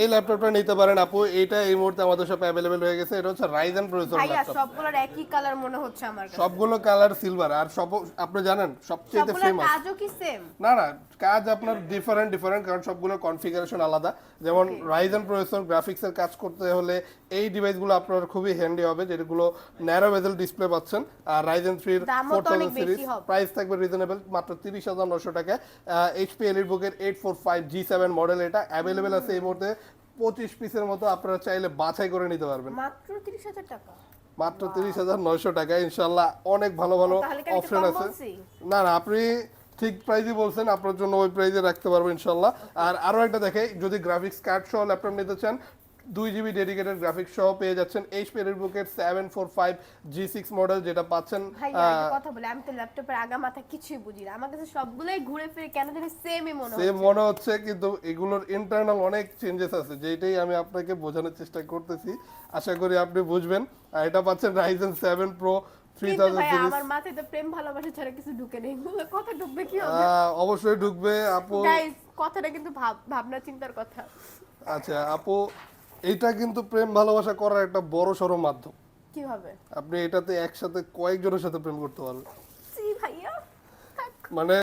এই ল্যাপটপটা নিতে পারেন আপু। এটা এই মুহূর্তে আমাদের সাথে অ্যাভেলেবেল হয়ে গেছে। এটা হচ্ছে রাইজেন প্রসেসর ভাইয়া ল্যাপটপ সবগুলোর একই কালার মনে হচ্ছে আমার কাছে। সবগুলো কালার সিলভার আর সব আপনি জানেন সবচেয়ে ফেমাস কাজও কি সেম না না কাজ আপনার ডিফারেন্ট ডিফারেন্ট কারণ সবগুলো কনফিগারেশন আলাদা। যেমন রাইজেন প্রসেসর গ্রাফিক্সের কাজ করতে হলে এই ডিভাইসগুলো আপনার খুবই হ্যান্ডি হবে যেগুলো ন্যারো বেজেল ডিসপ্লে পাচ্ছেন। আর রাইজেন থ্রির ফোর থাউজেন্ড সিরিজ। প্রাইস থাকবে রিজনেবল মাত্র তিরিশ হাজার নশো টাকা এইচপি এলিট বুকের eight four five G seven model এটা। অ্যাভেলেবেল আছে এই মুহূর্তে পঁচিশ পিসের মতো আপনারা চাইলে বাছাই করে নিতে পারবেন। মাত্র তিরিশ হাজার টাকা। মাত্র তিরিশ হাজার নয়শো টাকা ইনশাল্লাহ অনেক ভালো ভালো অপশন আছে। না না আপনি ঠিক প্রাইজই বলছেন আপনার জন্য ওই প্রাইজে রাখতে পারব ইনশাল্লাহ। আর আরও একটা দেখে যদি গ্রাফিক্স কার্ড সহ ল্যাপটপ নিতে চান দুই জিবি ডেডিকেটেড গ্রাফিক্স সহ পেয়ে যাচ্ছেন এইচপি বুকের seven four five G six model যেটা পাচ্ছেন কথা বলে আমি তো ল্যাপটপের আগা মাথা কিছুই বুঝি না। আমার কাছে সবগুলোই ঘুরে ফিরে কেন জানি সেমই মনে সেম হচ্ছে। মনে হচ্ছে কিন্তু এগুলোর ইন্টারনাল অনেক চেঞ্জেস আছে যেটাই আমি আপনাকে বোঝানোর চেষ্টা করতেছি। আশা করি আপনি বুঝবেন। আর এটা পাচ্ছেন রাইজেন সেভেন প্রো আমার মাথায় তো প্রেম ভালোবাসা ছাড়া কিছু ঢুকে নেই। কথা ঢুকবে কি হবে? অবশ্যই ঢুকবে আপু। কথাটা কিন্তু ভাবনা চিন্তার কথা। আচ্ছা আপু এইটা কিন্তু প্রেম ভালোবাসা করার একটা বড় সড়ো মাধ্যম। কীভাবে? আপনি এটাতে একসাথে কয়েকজনের সাথে প্রেম করতে পারবেন। ভাইয়া মানে